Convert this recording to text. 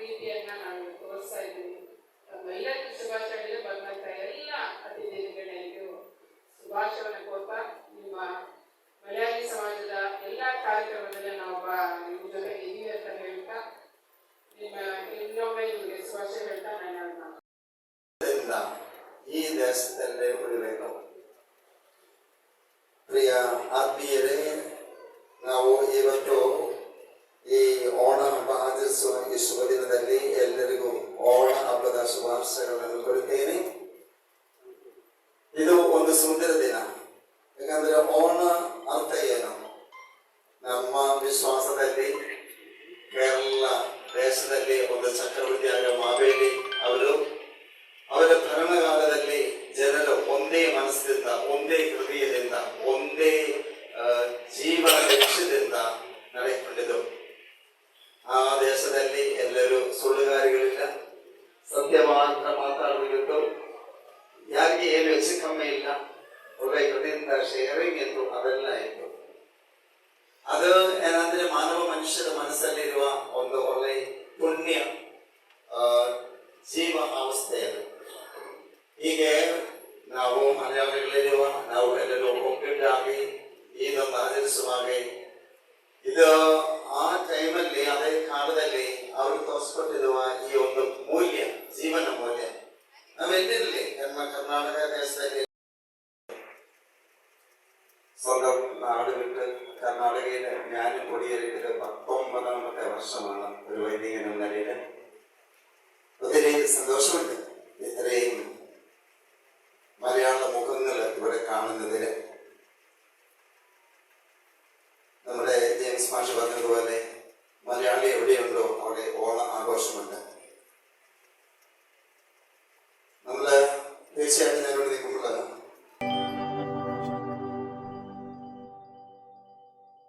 ಪ್ರೀತಿಯನ್ನ ನಾನು ತೋರಿಸ್ತಾ ಇದ್ದೀನಿ. ಎಲ್ಲ ಶುಭಾಶಯಗಳು ಬಂದಂತ ಎಲ್ಲ ಅತಿಥಿಗಳಿಗೂ ಶುಭಾಶಯವನ್ನು ಕೋರ್ತಾ, ನಿಮ್ಮ ಮಲಯಾಳಿ ಸಮಾಜದ ಎಲ್ಲ ಕಾರ್ಯಕ್ರಮದಲ್ಲಿ ನಾವು ನಿಮ್ಮ ಜೊತೆ ಇದ್ದೀವಿ ಅಂತ ಹೇಳ್ತಾ, ನಿಮ್ಮ ಇನ್ನೊಮ್ಮೆ ನಿಮಗೆ ಶುಭಾಶಯ ಹೇಳ್ತಾ ನಾನು ಈ ದೇಶದಲ್ಲೇ ಉಳಿಬೇಕು. ಪ್ರಿಯ ಆತ್ಮೀಯರೇ, ನಾವು ಇವತ್ತು ಆಚರಿಸುವ ಈ ಶುಭ ದಿನದಲ್ಲಿ ಎಲ್ಲರಿಗೂ ಓಣ ಹಬ್ಬದ ಶುಭಾಶಯಗಳನ್ನು ಕೊಡುತ್ತೇನೆ ಇದು ಒಂದು ಸುಂದರ ದಿನ ಯಾಕಂದ್ರೆ ಓಣ ಅರ್ಥ ಏನು ನಮ್ಮ ವಿಶ್ವಾಸದಲ್ಲಿ ಕೇರಳ ದೇಶದಲ್ಲಿ ಒಂದು ಚಕ್ರವರ್ತಿಯಾಗ ಮಾವೇಲಿ ದೇಶದಲ್ಲಿ ಎಲ್ಲರೂ ಸುಳ್ಳುಗಾರಿಗಳಿಲ್ಲ ಸತ್ಯ ಮಾತ್ರ ಮಾತಾಡುವುದು ಯಾರಿಗೆ ಏನು ಹೆಚ್ಚು ಕಮ್ಮಿ ಇಲ್ಲ ಒಳ್ಳೆ ಹೃದಯದಿಂದ ಶೇರಿಂಗ್ ಇತ್ತು ಅದೆಲ್ಲ ಇತ್ತು ಅದು ಏನಂದ್ರೆ ಮಾನವ ಮನುಷ್ಯರ ಮನಸ್ಸಲ್ಲಿರುವ ಒಂದು ಒಳ್ಳೆ ಪುಣ್ಯ ಆ, ಜೀವ ಅವಸ್ಥೆ ಅದು ಹೀಗೆ ನಾವು ಮಲಯಾಳಿಗಳಿರುವ ನಾವು ಎಲ್ಲರೂ ಒಗ್ಗಟ್ಟಾಗಿ ಇದನ್ನು ಆಚರಿಸುವಾಗ ಇದು കർണാടക ദേശത്തേക്ക് സ്വന്തം നാട് വിട്ട് കർണാടകയിലെ ഞാൻ കൊടിയേറിയത് പത്തൊമ്പതാമത്തെ വർഷമാണ് ഒരു വൈദികൻ എന്ന നിലയിൽ ഒത്തിരി സന്തോഷമുണ്ട്. ഇത്രയും മലയാള മുഖങ്ങൾ ഇവിടെ കാണുന്നതിന്